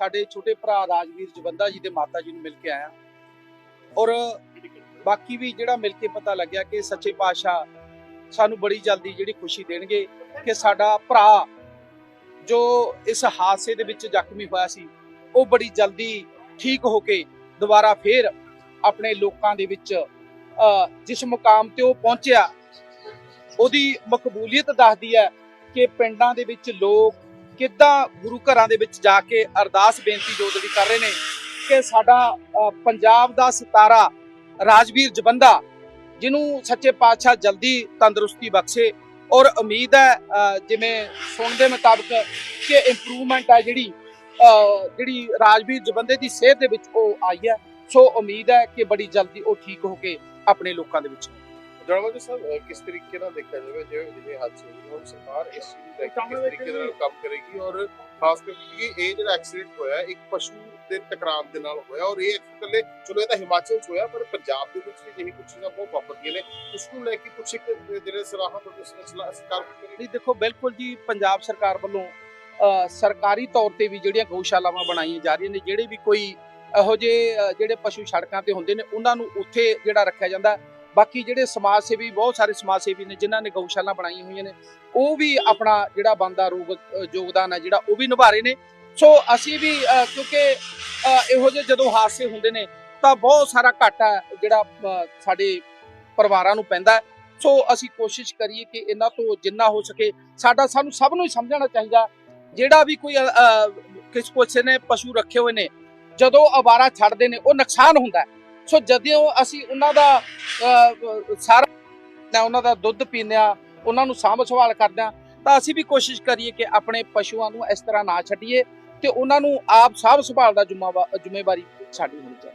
ਸਾਡੇ ਛੋਟੇ ਭਰਾ ਰਾਜਵੀਰ ਜਵੰਦਾ ਜੀ ਦੇ ਮਾਤਾ ਜੀ ਨੂੰ ਮਿਲ ਕੇ ਆਇਆ ਔਰ ਬਾਕੀ ਵੀ ਜਿਹੜਾ ਮਿਲ ਕੇ ਪਤਾ ਲੱਗਿਆ ਕਿ ਸੱਚੇ ਪਾਤਸ਼ਾਹ ਸਾਨੂੰ ਬੜੀ ਜਲਦੀ ਜਿਹੜੀ ਖੁਸ਼ੀ ਦੇਣਗੇ ਕਿ ਸਾਡਾ ਭਰਾ ਜੋ ਇਸ ਹਾਦਸੇ ਦੇ ਵਿੱਚ ਜ਼ਖਮੀ ਹੋਇਆ ਸੀ ਉਹ ਬੜੀ ਜਲਦੀ ਠੀਕ ਹੋ ਕੇ ਦੁਬਾਰਾ ਫੇਰ ਆਪਣੇ ਲੋਕਾਂ ਦੇ ਵਿੱਚ ਅ, ਜਿਸ ਮੁਕਾਮ ਤੇ ਉਹ ਪਹੁੰਚਿਆ ਉਹਦੀ ਮਕਬੂਲੀਅਤ ਦੱਸਦੀ ਹੈ ਕਿ ਪਿੰਡਾਂ ਦੇ ਵਿੱਚ ਲੋਕ ਕਿੱਦਾਂ ਗੁਰੂ ਘਰਾਂ ਦੇ ਵਿੱਚ ਜਾ ਕੇ ਅਰਦਾਸ ਬੇਨਤੀ ਜੋਤ ਵੀ ਕਰ ਰਹੇ ਨੇ ਕਿ ਸਾਡਾ ਪੰਜਾਬ ਦਾ ਸਿਤਾਰਾ ਰਾਜਵੀਰ ਜਵੰਦਾ, ਜਿਹਨੂੰ ਸੱਚੇ ਪਾਤਸ਼ਾਹ ਜਲਦੀ ਤੰਦਰੁਸਤੀ ਬਖਸ਼ੇ ਔਰ ਉਮੀਦ ਹੈ ਜਿਵੇਂ ਸੁਣ ਦੇ ਮੁਤਾਬਕ ਕਿ ਇੰਪਰੂਵਮੈਂਟ ਹੈ ਜਿਹੜੀ ਜਿਹੜੀ ਰਾਜਵੀਰ ਜਵੰਦੇ ਦੀ ਸਿਹਤ ਦੇ ਵਿੱਚ ਉਹ ਆਈ ਹੈ, ਸੋ ਉਮੀਦ ਹੈ ਕਿ ਬੜੀ ਜਲਦੀ ਉਹ ਠੀਕ ਹੋ ਕੇ ਆਪਣੇ ਲੋਕਾਂ ਦੇ ਵਿੱਚ ਜਣਵਾ ਜੀ ਸਾਹਿਬ ਕਿਸ ਤਰੀਕੇ ਨਾਲ ਦੇਖਿਆ ਜਾਵੇ ਜਿਵੇਂ ਜਿਵੇਂ ਹਾਦਸੇ ਹੋਏ ਹੁਣ ਸਰਕਾਰ ਇਸ ਚੀਜ਼ ਕੇ ਕਿਸ ਤਰੀਕੇ ਨਾਲ ਕੰਮ ਕਰੇਗੀ ਔਰ ਖਾਸ ਕਰਕੇ ਇਹ ਜਿਹੜਾ ਐਕਸੀਡੈਂਟ ਹੋਇਆ ਇੱਕ ਪਸ਼ੂ ਦੇ ਟਕਰਾਅ ਦੇ ਨਾਲ ਹੋਇਆ ਔਰ ਇਹ ਇਕੱਲੇ ਚਲੋ ਇਹ ਤਾਂ ਹਿਮਾਚਲ 'ਚ ਹੋਇਆ ਪਰ ਪੰਜਾਬ ਦੇ ਵਿੱਚ ਵੀ ਜਿਹੀ ਕੁਝ ਚੀਜ਼ਾਂ ਬਹੁਤ ਵਾਪਰਦੀਆਂ ਨੇ ਉਸ ਨੂੰ ਲੈ ਕੇ ਕੁਝ ਇੱਕ ਜਿਹੜੇ ਸਲਾਹਾਂ ਤੋਂ ਸਲਾਹ ਸਰਕਾਰ ਨਹੀਂ ਦੇਖੋ ਬਿਲਕੁਲ ਜੀ ਪੰਜਾਬ ਸਰਕਾਰ ਵੱਲੋਂ ਸਰਕਾਰੀ ਤੌਰ ਤੇ ਵੀ ਜਿਹੜੀਆਂ ਗਊਸ਼ਾਲਾਵਾਂ ਬਣਾਈਆਂ ਜਾ ਰਹੀਆਂ ਨੇ ਜਿਹੜੇ ਵੀ ਕੋਈ ਇਹੋ ਜਿਹੇ ਜਿਹੜੇ ਪਸ਼ੂ ਸੜਕਾਂ ਤੇ ਹੁੰਦੇ ਨੇ ਉਹਨਾਂ ਨੂੰ ਉੱਥੇ ਜਿਹੜਾ ਰੱਖਿਆ ਜਾਂਦਾ। ਬਾਕੀ ਜਿਹੜੇ ਸਮਾਜ ਸੇਵੀ, ਬਹੁਤ ਸਾਰੇ ਸਮਾਜ ਸੇਵੀ ਨੇ ਜਿਨ੍ਹਾਂ ਨੇ ਗਊਸ਼ਾਲਾ ਬਣਾਈਆਂ ਹੋਈਆਂ ਨੇ, ਉਹ ਵੀ ਆਪਣਾ ਜਿਹੜਾ ਬੰਦਾ ਰੋਗ ਯੋਗਦਾਨ ਹੈ ਜਿਹੜਾ, ਉਹ ਵੀ ਨਿਭਾ ਰਹੇ ਨੇ ਸੋ ਅਸੀਂ ਵੀ ਕਿਉਂਕਿ ਇਹੋ ਜਿਹੇ ਜਦੋਂ ਹਾਦਸੇ ਹੁੰਦੇ ਨੇ, ਤਾਂ ਬਹੁਤ ਸਾਰਾ ਘਾਟਾ ਜਿਹੜਾ ਸਾਡੇ ਪਰਿਵਾਰਾਂ ਨੂੰ ਪੈਂਦਾ ਸੋ ਅਸੀਂ ਕੋਸ਼ਿਸ਼ ਕਰੀਏ ਕਿ ਇਹਨਾਂ ਤੋਂ ਜਿੰਨਾ ਹੋ ਸਕੇ, ਸਾਡਾ, ਸਾਨੂੰ ਸਭ ਨੂੰ ਹੀ ਸਮਝਣਾ ਚਾਹੀਦਾ, ਜਿਹੜਾ ਵੀ ਕੋਈ ਕਿਸ ਕਿਸੇ ਨੇ ਪਸ਼ੂ ਰੱਖੇ ਹੋਏ ਨੇ, ਜਦੋਂ ਅਵਾਰਾ ਛੱਡਦੇ ਨੇ, ਉਹ ਨੁਕਸਾਨ ਹੁੰਦਾ ਹੈ। ਸੋ ਜਦੋਂ ਅਸੀਂ ਉਹਨਾਂ ਦਾ ਸਾਰਾ ਉਹਨਾਂ ਦਾ ਦੁੱਧ ਪੀਂਦੇ ਹਾਂ ਉਹਨਾਂ ਨੂੰ ਸਾਂਭ ਸੰਭਾਲ ਕਰਦੇ ਹਾਂ ਤਾਂ ਅਸੀਂ ਵੀ ਕੋਸ਼ਿਸ਼ ਕਰੀਏ ਕਿ ਆਪਣੇ ਪਸ਼ੂਆਂ ਨੂੰ ਇਸ ਤਰ੍ਹਾਂ ਨਾ ਛੱਡੀਏ ਤੇ ਉਹਨਾਂ ਨੂੰ ਆਪ ਸਾਂਭ ਸੰਭਾਲ ਦਾ ਜ਼ਿੰਮੇਵਾ- ਜ਼ਿੰਮੇਵਾਰੀ ਸਾਡੀ ਹੋਣੀ ਚਾਹੀਦੀ।